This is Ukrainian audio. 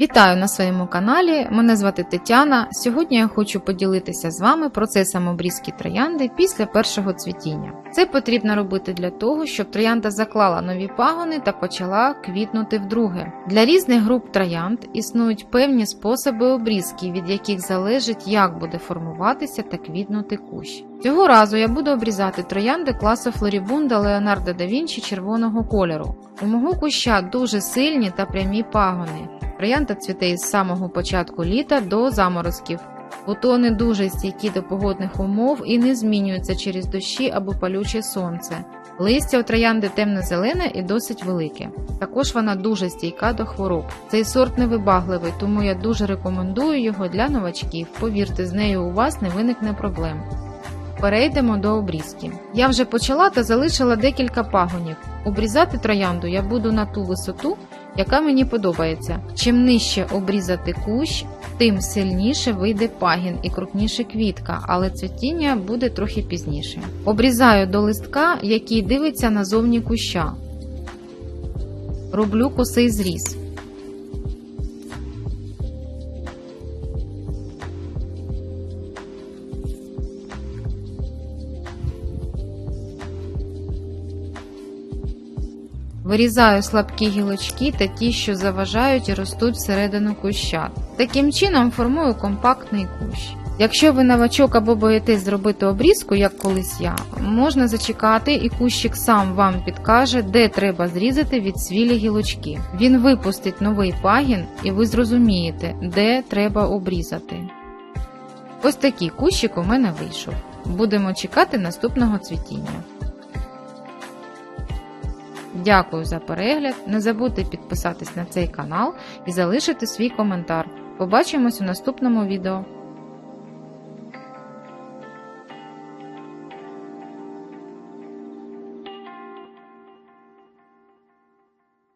Вітаю на своєму каналі. Мене звати Тетяна. Сьогодні я хочу поділитися з вами процесом обрізки троянди після першого цвітіння. Це потрібно робити для того, щоб троянда заклала нові пагони та почала квітнути вдруге. Для різних груп троянд існують певні способи обрізки, від яких залежить, як буде формуватися та квітнути кущ. Цього разу я буду обрізати троянди класу Флорібунда Леонардо да Вінчі червоного кольору. У мого куща дуже сильні та прямі пагони. Троянда цвіте із самого початку літа до заморозків. Бутони дуже стійкі до погодних умов і не змінюються через дощі або палюче сонце. Листя у троянди темно-зелене і досить велике. Також вона дуже стійка до хвороб. Цей сорт невибагливий, тому я дуже рекомендую його для новачків. Повірте, з нею у вас не виникне проблем. Перейдемо до обрізки. Я вже почала та залишила декілька пагонів. Обрізати троянду я буду на ту висоту, яка мені подобається. Чим нижче обрізати кущ, тим сильніше вийде пагін і крупніше квітка, але цвітіння буде трохи пізніше. Обрізаю до листка, який дивиться назовні куща. Роблю косий зріз. Вирізаю слабкі гілочки та ті, що заважають і ростуть всередину куща. Таким чином формую компактний кущ. Якщо ви новачок або боїтесь зробити обрізку, як колись я, можна зачекати і кущик сам вам підкаже, де треба зрізати від свілі гілочки. Він випустить новий пагін і ви зрозумієте, де треба обрізати. Ось такий кущик у мене вийшов. Будемо чекати наступного цвітіння. Дякую за перегляд. Не забудьте підписатись на цей канал і залишити свій коментар. Побачимось у наступному відео.